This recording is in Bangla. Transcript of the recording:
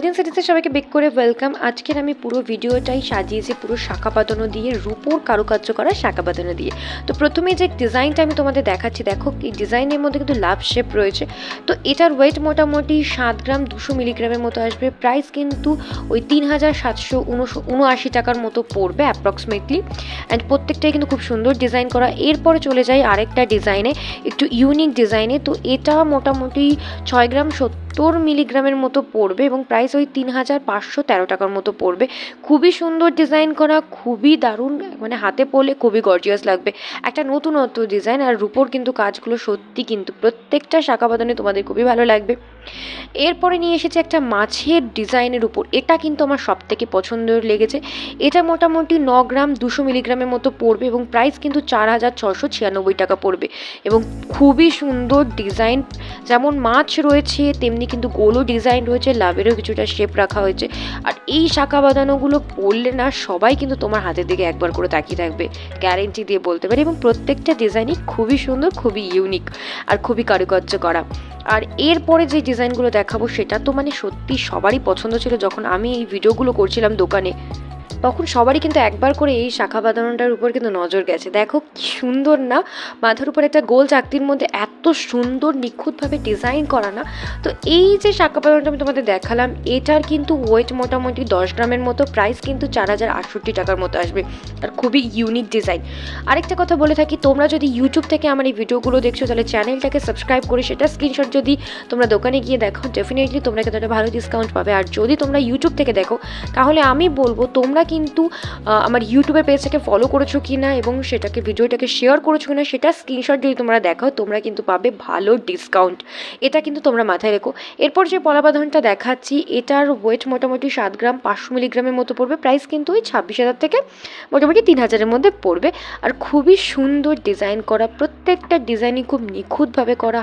ইন্ডিয়ান সিটিতে সবাইকে বেক করে ওয়েলকাম আজকের আমি পুরো ভিডিওটাই সাজিয়েছি পুরো শাখা পাতানো দিয়ে, রূপোর কারুকার্য করা শাখা পাতানো দিয়ে। তো প্রথমে যে ডিজাইনটা আমি তোমাদের দেখাচ্ছি, দেখো এই ডিজাইনের মধ্যে কিন্তু লাভ শেপ রয়েছে। তো এটার ওয়েট মোটামুটি সাত গ্রাম, দুশো মিলিগ্রামের মতো আসবে। প্রাইস কিন্তু ওই তিন হাজার সাতশো উনআশি টাকার মতো পড়বে অ্যাপ্রক্সিমেটলি অ্যান্ড প্রত্যেকটাই কিন্তু খুব সুন্দর ডিজাইন করা। এরপরে চলে যাই আরেকটা ডিজাইনে একটু ইউনিক ডিজাইনে তো এটা মোটামুটি ছয় গ্রাম সত্তর মিলিগ্রামের মতো পড়বে এবং প্রাইস ওই তিন হাজার পাঁচশো তেরো টাকার মতো পড়বে। খুবই সুন্দর ডিজাইন করা, খুবই দারুণ মানে হাতে পরলে খুবই গর্জিয়াস লাগবে। একটা নতুনত্ব ডিজাইন আর রুপোর কিন্তু কাজগুলো সত্যি কিন্তু প্রত্যেকটা শাখা বাদনে তোমাদের খুবই ভালো লাগবে। এরপরে নিয়ে এসেছে একটা মাছের ডিজাইনের উপর। এটা কিন্তু আমার সব থেকে পছন্দের লেগেছে। এটা মোটামুটি ন গ্রাম, দুশো মিলিগ্রামের মতো পড়বে এবং প্রাইস কিন্তু চার হাজার ছশো ছিয়ানব্বই টাকা পড়বে। এবং খুবই সুন্দর ডিজাইন যেমন মাছ রয়েছে, তেমনি কিন্তু গোলও ডিজাইন রয়েছে, লাভেরও কিছুটা শেপ রাখা হয়েছে। আর এই শাখা বাঁধানোগুলো পড়লে না সবাই কিন্তু তোমার হাতের দিকে একবার করে তাকিয়ে থাকবে গ্যারেন্টি দিয়ে বলতে পারি। এবং প্রত্যেকটা ডিজাইনই খুবই সুন্দর, খুবই ইউনিক আর খুবই কারুকার্য করা। আর এরপরে যে ডিজাইনগুলো দেখাবো, সেটা তো মানে সত্যি সবারই পছন্দ ছিল। যখন আমি এই ভিডিওগুলো করছিলাম দোকানে তখন সবারই কিন্তু একবার করে এই শাখা বাঁধানোটার উপর কিন্তু নজর গেছে। দেখো কি সুন্দর না? মাথার উপর একটা গোল চাকতির মধ্যে এত সুন্দর নিখুঁতভাবে ডিজাইন করা না? তো এই যে শাখা বাঁধানোটা আমি তোমাদের দেখালাম, এটার কিন্তু ওয়েট মোটামুটি দশ গ্রামের মতো প্রাইস কিন্তু চার হাজার আটষট্টি টাকার মতো আসবে। আর খুবই ইউনিক ডিজাইন আরেকটা কথা বলে থাকি, তোমরা যদি ইউটিউব থেকে আমার এই ভিডিওগুলো দেখছ, তাহলে চ্যানেলটাকে সাবস্ক্রাইব করে সেটা স্ক্রিনশট যদি তোমরা দোকানে গিয়ে দেখো ডেফিনেটলি তোমরা কিন্তু একটা ভালো ডিসকাউন্ট পাবে। আর যদি তোমরা ইউটিউব থেকে দেখো, তাহলে আমি বলব, তোমরা কিন্তু আমার ইউটিউবের পেজটাকে ফলো করেছ কি না এবং সেটাকে ভিডিওটাকে শেয়ার করেছ কি না সেটা স্ক্রিনশট যদি তোমরা দেখাও, তোমরা কিন্তু পাবে ভালো ডিসকাউন্ট এটা কিন্তু তোমরা মাথায় রেখো। এরপর যে পলাবাঁধনটা দেখাচ্ছি, এটার ওয়েট মোটামুটি সাত গ্রাম, পাঁচশো মিলিগ্রামের মতো পড়বে। প্রাইস কিন্তু ওই ছাব্বিশ হাজার থেকে মোটামুটি তিন হাজারের মধ্যে পড়বে। আর খুবই সুন্দর ডিজাইন করা, প্রত্যেকটা ডিজাইনই খুব নিখুঁতভাবে করা